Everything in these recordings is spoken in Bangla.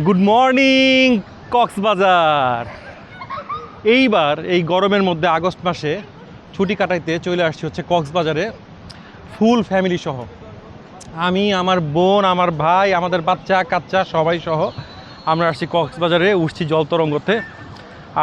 গুড মর্নিং কক্সবাজার এইবার এই গরমের মধ্যে আগস্ট মাসে ছুটি কাটাইতে চলে আসছি হচ্ছে কক্সবাজারে ফুল ফ্যামিলি সহ। আমি, আমার বোন, আমার ভাই, আমাদের বাচ্চা, কাচ্চা সবাই সহ আমরা আসছি কক্সবাজারে উঠছি জলতরঙ্গতে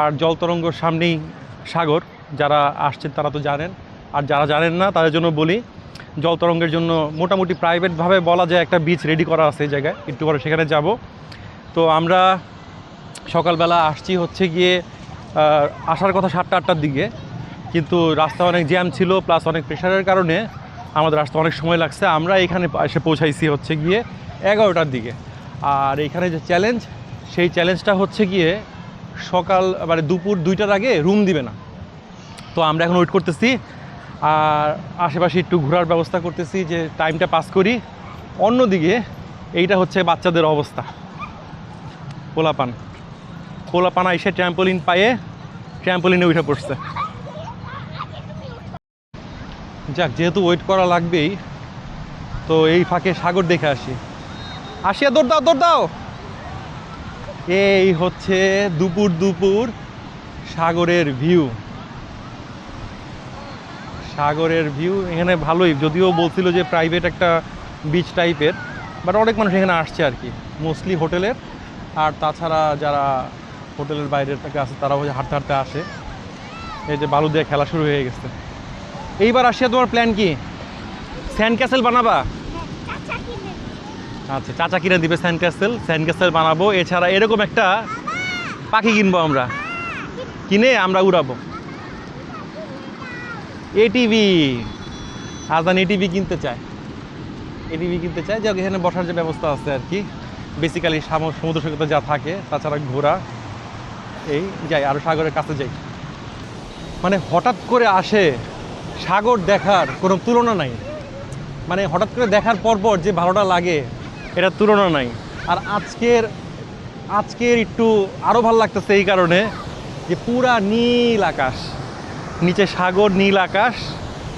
আর জলতরঙ্গর সামনেই সাগর। যারা আসছেন তারা তো জানেন। আর যারা জানেন না, তাদের জন্য বলি জলতরঙ্গের জন্য মোটামুটি প্রাইভেটভাবে বলা যায় একটা বিচ রেডি করা আছে এই জায়গায়। একটু পরে সেখানে যাব। তো আমরা সকালবেলা আসছি হচ্ছে গিয়ে আসার কথা সাতটা আটটার দিকে। কিন্তু রাস্তা অনেক জ্যাম ছিল প্লাস অনেক প্রেশারের কারণে আমাদের আসতে অনেক সময় লাগছে। আমরা এখানে এসে পৌঁছাইছি হচ্ছে গিয়ে এগারোটার দিকে। আর এখানে যে চ্যালেঞ্জ সেই চ্যালেঞ্জটা হচ্ছে গিয়ে সকাল মানে দুপুর দুইটার আগে রুম দিবে না। তো আমরা এখন ওয়েট করতেছি। আর আশেপাশে একটু ঘোরার ব্যবস্থা করতেছি যে টাইমটা পাস করি। অন্যদিকে এইটা হচ্ছে বাচ্চাদের অবস্থা। পোলাপান। পোলাপান এসে ট্র্যাম্পোলিন পায়ে ট্র্যাম্পোলিনে উঠে পড়ছে। যাক, যেহেতু ওয়েট করা লাগবেই, তো এই ফাঁকে সাগর দেখে আসি। আসিয়া দৌড় দাও দৌড় দাও! এই হচ্ছে দুপুর দুপুর সাগরের ভিউ সাগরের ভিউ এখানে ভালোই, যদিও বলছিল যে প্রাইভেট একটা বিচ টাইপের বাট অনেক মানুষ এখানে আসছে আর কি। মোস্টলি হোটেলের আর তাছাড়া যারা হোটেলের বাইরে থেকে আসে, তারাও হাঁটতে হাঁটতে আসে। এই যে বালু দিয়ে খেলা শুরু হয়ে গেছে। এইবার আসিয়া তোমার প্ল্যান কি? স্যান্ড ক্যাসেল বানাবা? আচ্ছা চাচা কিনে দিবে স্যান্ড ক্যাসেল স্যান্ড ক্যাসেল বানাবো। এছাড়া এরকম একটা পাখি কিনবো আমরা। কিনে আমরা উড়াবো। এটিভি আজান এটিভি কিনতে চায়। এটিভি কিনতে চায়। যে এখানে বসার যে ব্যবস্থা আছে আর কি। বেসিক্যালি সমুদ্র সৈকতে যা থাকে, তাছাড়া ঘোরা, এই যাই আরও সাগরের কাছে যাই। মানে হঠাৎ করে আসে সাগর দেখার কোনো তুলনা নাই। মানে হঠাৎ করে দেখার পর পর যে ভালোটা লাগে এটা তুলনা নাই। আর আজকের আজকের একটু আরও ভালো লাগতেছে এই কারণে যে পুরা নীল আকাশ, নিচে সাগর, নীল আকাশ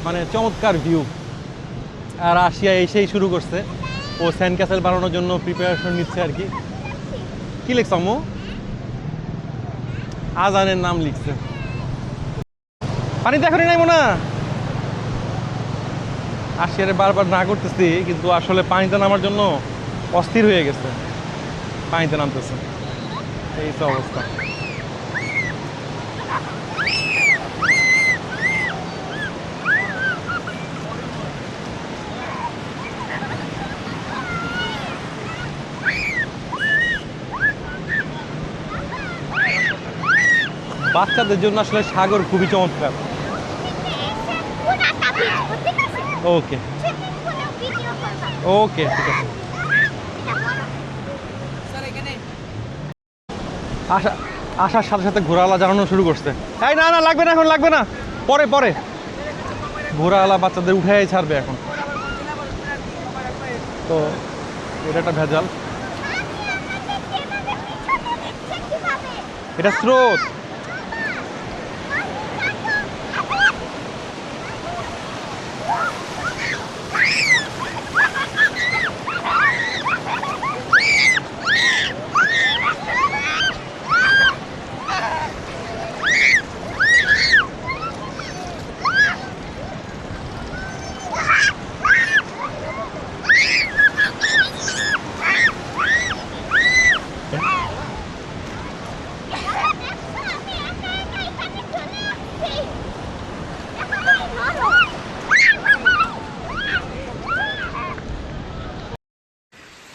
মানে চমৎকার ভিউ আর আসিয়া এসেই শুরু করছে। ও স্যান্ড ক্যাসেল বানানোর জন্য প্রিপারেশন নিচ্ছে আর কি। কি লিখছ আম্মু? আজানের নাম লিখছে। পানি দেখনি নাই মোনা আসিয়ারে বারবার না করতেছি, কিন্তু আসলে পানিতে নামার জন্য অস্থির হয়ে গেছে। পানিতে নামতেছে। এই তো অবস্থা। বাচ্চাদের জন্য আসলে সাগর খুবই চমৎকার। ওকে। ওকে, ঠিক আছে। আসা আসার সাথে সাথে ঘোরাওয়ালা জানানো শুরু করছে। এই না না, লাগবে না এখন, লাগবে না। পরে পরে। ঘোরাওয়ালা বাচ্চাদের উঠেই ছাড়বে এখন। তো, এটা একটা ভেজাল। এটা স্রোত।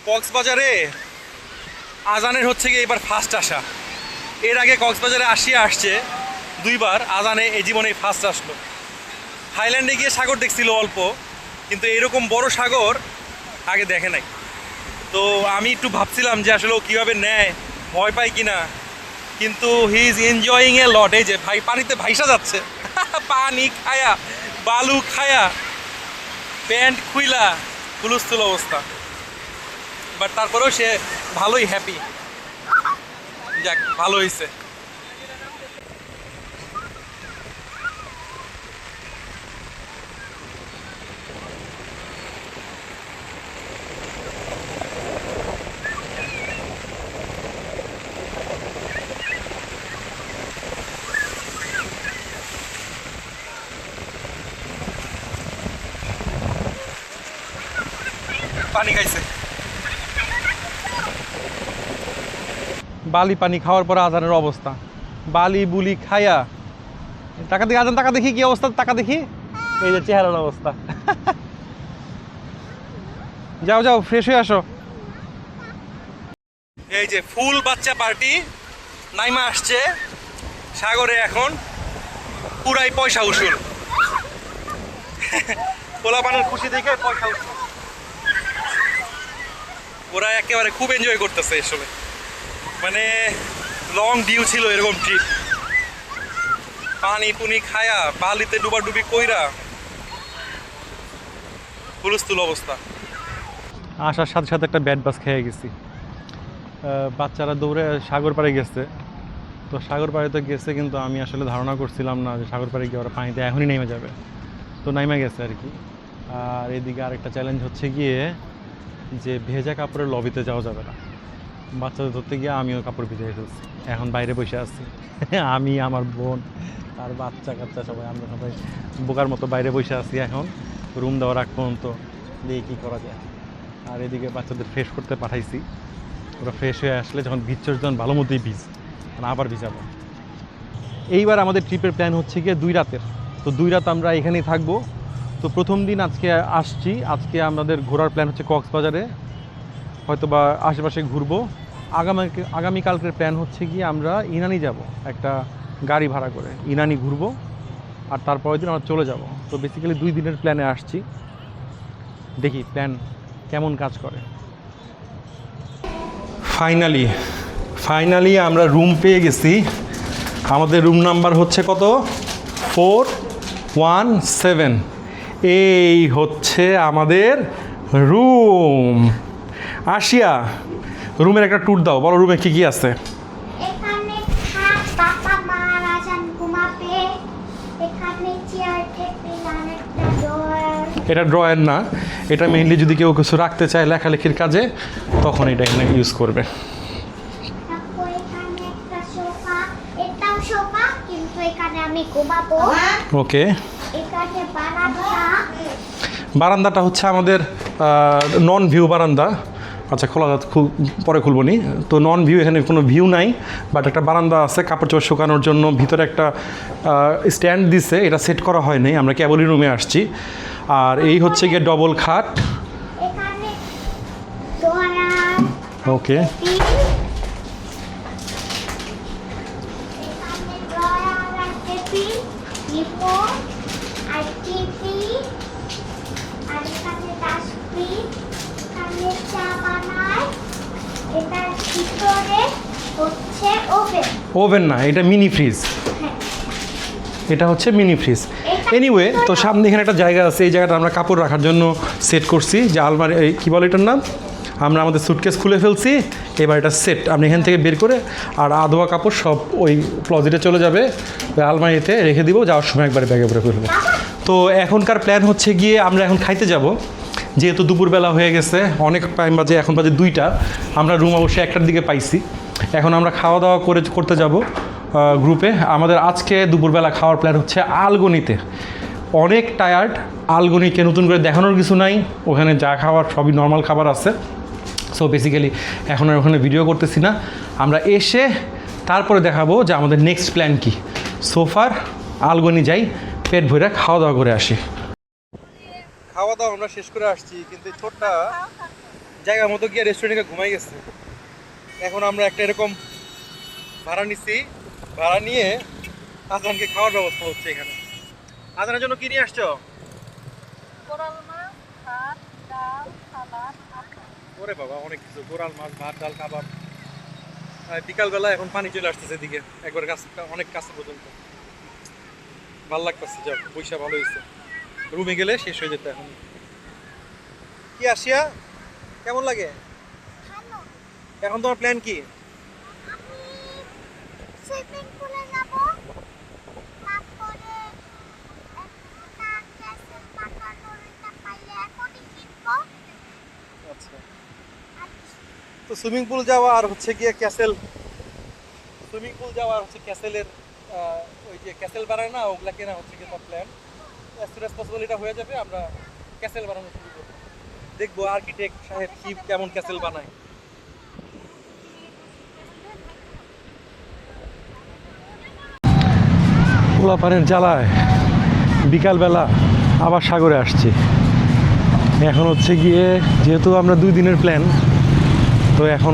কক্সবাজারে আজানের হচ্ছে গিয়ে এবার ফার্স্ট আসা। এর আগে কক্সবাজারে আসিয়া আসছে, দুইবার আজানে এই জীবনে ফার্স্ট আসলো। থাইল্যান্ডে গিয়ে সাগর দেখছিল অল্প, কিন্তু এরকম বড় সাগর আগে দেখে নাই। তো আমি একটু ভাবছিলাম যে আসলে ও কীভাবে নেয়, ভয় পায় কি না কিন্তু হি ইজ এনজয়িং এ লট এই যে ভাই, পানিতে ভাইসা যাচ্ছে। পানি খায়া, বালু খায়া, প্যান্ট খুইলা হুলস্থুল অবস্থা। বাট তারপরেও সে ভালোই হ্যাপি যাক ভালো হয়েছে পানি খাইছে। বালি পানি খাওয়ার পরে আজানের অবস্থা। বালি, বুলি খায়া। টাকা দেখি, আজান টাকা দেখি, কি অবস্থা? টাকা দেখি? এই যে চেহারার অবস্থা। যাও যাও ফ্রেশ হয়ে আসো। এই যে ফুল বাচ্চা পার্টি, নাইমা আসছে সাগরে এখন। পুরাই পয়সা উসুল। পোলা পানের খুশি দেখে পয়সা উসুল। ওরা একেবারে খুব এনজয় করতেছে আসলে মানে লং ডিউ ছিল এরকম ট্রিপ পানি পুনি খায়া, বালিতে ডুবাডুবি কইরা। হুলস্থুল অবস্থা। আসার সাথে সাথে একটা ব্যাট বাস খেয়ে গেছি। বাচ্চারা দৌড়ে সাগর পাড়ে গেছে। তো সাগর পাড়ে তো গেছে কিন্তু আমি আসলে ধারণা করছিলাম না যে সাগর পাড়ে গিয়ে ওরা পানিতে এখনই নেমে যাবে। তো নেমে গেছে আর কি। আর এদিকে আরেকটা চ্যালেঞ্জ হচ্ছে গিয়ে যে ভেজা কাপড়ের লবিতে যাওয়া যাবে না। বাচ্চাদের ধরতে গিয়ে আমিও কাপড় ভিজে ফেলছি। এখন বাইরে বসে আছি। আমি, আমার বোন আর বাচ্চা কাচ্চা সবাই, আমরা সবাই বোকার মতো বাইরে বসে আছি এখন। রুম দেওয়ার আগ পর্যন্ত। দিয়ে কী করা যায়? আর এদিকে বাচ্চাদের ফ্রেশ করতে পাঠাইছি। ওরা ফ্রেশ হয়ে আসলে যখন ভিজছস যখন ভালো মতোই ভিজ। মানে আবার ভিজাবো। এইবার আমাদের ট্রিপের প্ল্যান হচ্ছে গিয়ে দুই রাতের। তো দুই রাত আমরা এখানেই থাকব। তো প্রথম দিন আজকে আসছি। আজকে আমাদের ঘোরার প্ল্যান হচ্ছে কক্সবাজারে। হয়তো বা আশেপাশে ঘুরবো। আগামী আগামীকালকের প্ল্যান হচ্ছে গিয়ে আমরা ইনানি যাব, একটা গাড়ি ভাড়া করে। ইনানি ঘুরবো আর তারপরের দিন আমরা চলে যাব। তো বেসিক্যালি দুই দিনের প্ল্যানে আসছি। দেখি প্ল্যান কেমন কাজ করে। ফাইনালি ফাইনালি আমরা রুম পেয়ে গেছি। আমাদের রুম নাম্বার হচ্ছে কত? ফোর ওয়ান সেভেন এই হচ্ছে আমাদের রুম আসিয়া রুমের একটা ট্যুর দাও বলো রুমে কী কী আছে? এটা ড্রয়ার না এটা মেইনলি যদি কেউ কিছু রাখতে চায় লেখালেখির কাজে তখন এটা এখানে ইউজ করবে। ওকে বারান্দাটা হচ্ছে আমাদের নন ভিউ বারান্দা। আচ্ছা খোলা পরে খুলবো নি। তো নন ভিউ এখানে কোনো ভিউ নাই বাট একটা বারান্দা আছে কাপড় চোপড় শুকানোর জন্য ভিতরে একটা স্ট্যান্ড দিছে এটা সেট করা হয়নি আমরা কেবলই রুমে আসছি। আর এই হচ্ছে গিয়ে ডবল খাট। ওকে এখানে ড্রয়ার আর টেবিল রিমোট আর টিভি আর এখানে ডাস্টবিন এখানে চা বানায় এটার ভিতরে হচ্ছে ওভেন। ওভেন না এটা মিনি ফ্রিজ। এটা হচ্ছে মিনি ফ্রিজ। এনিওয়ে তো সামনে এখানে একটা জায়গা আছে এই জায়গাটা আমরা কাপড় রাখার জন্য সেট করছি। যে আলমারি কী বলে এটার নাম? আমরা আমাদের সুটকেস খুলে ফেলছি এবার এটা সেট আপনি এখান থেকে বের করে আর আধোয়া কাপড় সব ওই ক্লজেটে চলে যাবে। আলমারিতে রেখে দিব যাওয়ার সময় একবারে ব্যাগে ভরে ফেলব। তো এখনকার প্ল্যান হচ্ছে গিয়ে আমরা এখন খাইতে যাব। যেহেতু দুপুরবেলা হয়ে গেছে, অনেক টাইম বাজে, এখন বাজে দুইটা। আমরা রুম অবশ্যই একটার দিকে পাইছি। এখন আমরা খাওয়া দাওয়া করে করতে যাব গ্রুপে আমাদের আজকে দুপুরবেলা খাওয়ার প্ল্যান হচ্ছে আলগনিতে। অনেক টায়ার্ড আলগনিকে নতুন করে দেখানোর কিছু নাই। ওখানে যা খাওয়ার সবই নর্মাল খাবার আছে। সো বেসিক্যালি এখন আর ওখানে ভিডিও করতেছি না। আমরা এসে তারপরে দেখাবো যে আমাদের নেক্সট প্ল্যান কী। সোফার আলগনি যাই, পেট ভরে খাওয়া দাওয়া করে আসি। খাওয়া দাওয়া আমরা শেষ করে আসছি কিন্তু ছোটটা জায়গা মতো গিয়ে রেস্টুরেন্টে ঘুমাই গেছে। এখন আমরা একটা এরকম ভাড়া নিচ্ছি ভাড়া নিয়ে আজানকে খাওয়ার ব্যবস্থা হচ্ছে এখানে। আজানের জন্য কি নিয়ে আসছো? ওরে বাবা অনেক কিছু। গোড়াল মাছ ভাত ডাল আর বিকালবেলা এখন পানি চলে আসতেছে এদিকে। একবার কাছ অনেক কাছে পর্যন্ত। ভালো লাগতেছে যাও পয়সা ভালো হয়েছে। রুমে গেলে শেষ হয়ে যেত এখন। কি আসিয়া কেমন লাগে? এখন তোমার প্ল্যান কি? আচ্ছা। তো সুইমিং পুল যাওয়া আর হচ্ছে গিয়ে ক্যাসেল সুইমিং পুল যাওয়া আর হচ্ছে ক্যাসেলের ওই যে ক্যাসেল বানায় না ওগুলা কেনা হচ্ছে গিয়ে প্ল্যান এটা হয়ে যাবে, আমরা ক্যাসেল দেখব আর্কিটেক্ট সাহেব কি কেমন ক্যাসেল বানায়। পোলাপানের জ্বালায় বিকালবেলা আবার সাগরে আসছি। এখন হচ্ছে গিয়ে, যেহেতু আমরা দুই দিনের প্ল্যান তো এখন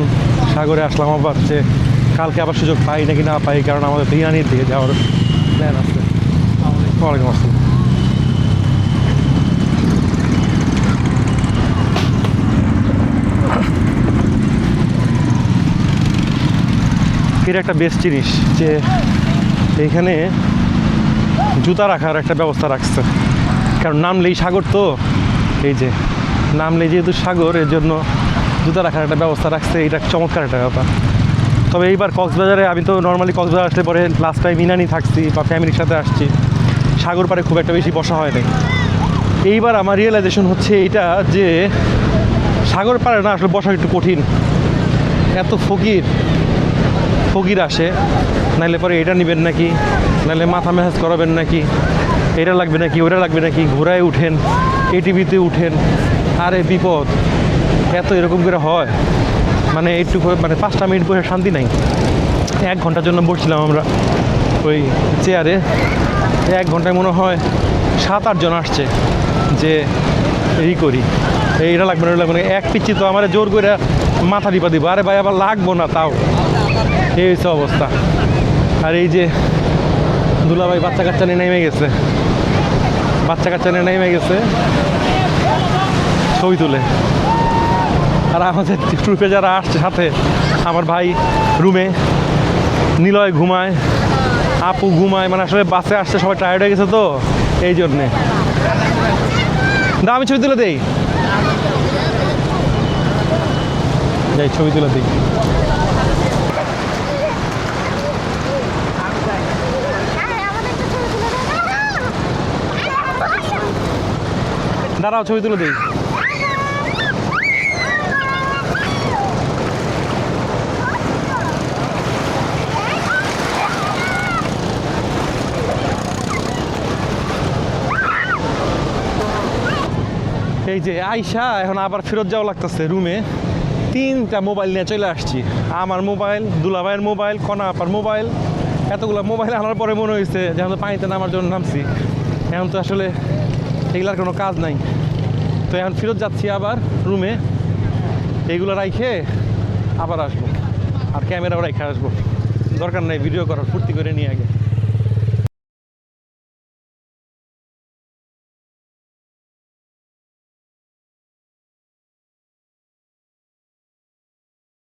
সাগরে আসলাম, আবার যে কালকে আবার সুযোগ পাই নাকি না পাই, কারণ আমাদের ইরানির দিকে যাওয়ার প্ল্যান আছে। ওয়ালাইকুম আসসালাম। এর একটা বেস্ট জিনিস যে এইখানে জুতা রাখার একটা ব্যবস্থা রাখছে। কারণ নামলেই সাগর তো, এই যে নামলেই যেহেতু সাগর এর জন্য জুতা রাখার একটা ব্যবস্থা রাখছে, এটা চমৎকার একটা ব্যাপার। তবে এইবার কক্সবাজারে আমি তো নর্মালি কক্সবাজার আসলে পরে লাস্ট টাইম ইনানি থাকছি বা ফ্যামিলির সাথে আসছি, সাগর পাড়ে খুব একটা বেশি বসা হয় নাই। এইবার আমার রিয়েলাইজেশন হচ্ছে এইটা যে সাগর পাড়ে না আসলে বসা একটু কঠিন। এত ফকির। ফকির আসে, নাইলে পরে এটা নেবেন নাকি? নাইলে মাথা ম্যাসাজ করাবেন নাকি? এটা লাগবে নাকি, ওটা লাগবে নাকি? ঘোড়ায় উঠেন, এটিভিতে উঠেন, আরে বিপদ, এত এরকম করে হয়? মানে একটু করে- মানে পাঁচটা মিনিট বসে শান্তি নাই। এক ঘণ্টার জন্য বসছিলাম আমরা ওই চেয়ারে। এক ঘন্টায় মনে হয় সাত আটজন আসছে যে এই করি। এইটা লাগবে না লাগবে না। এক পিচ্ছি তো আমার জোর করে মাথা টিপা দিব। আরে ভাই, আবার লাগবো না তাও। এই হচ্ছে অবস্থা। আর এই যে দুলাভাই বাচ্চা কাচ্চা নিয়ে নেমে গেছে। বাচ্চা কাচ্চা নিয়ে নেমে গেছে ছবি তুলে। আর আমাদের গ্রুপে যারা আসছে সাথে, আমার ভাই রুমে, নিলয় ঘুমায়, আপু ঘুমায় মানে আসলে বাসে আসছে সবাই টায়ার্ড হয়ে গেছে তো, এই জন্যে। দা আমি ছবি তুলে দেই। যাই, ছবি তুলে দিই। দাঁড়াও, ছবি তুলে দিই। এই যে আইসা, এখন আবার ফেরত যাওয়া লাগতেছে রুমে। তিনটা মোবাইল নিয়ে চলে আসছি। আমার মোবাইল, দুলাভাইয়ের মোবাইল কনা আপার মোবাইল। এতগুলো মোবাইল আনার পরে মনে হয়েছে যে তো পানিতে নামার জন্য নামছি। এখন তো আসলে এগুলার কোনো কাজ নাই। তো এখন ফেরত যাচ্ছি আবার রুমে এইগুলো রাইখে আবার আসব। আর ক্যামেরাও রাইখে আসব। দরকার নাই ভিডিও করার, ফুর্তি করে নিয়ে আগে।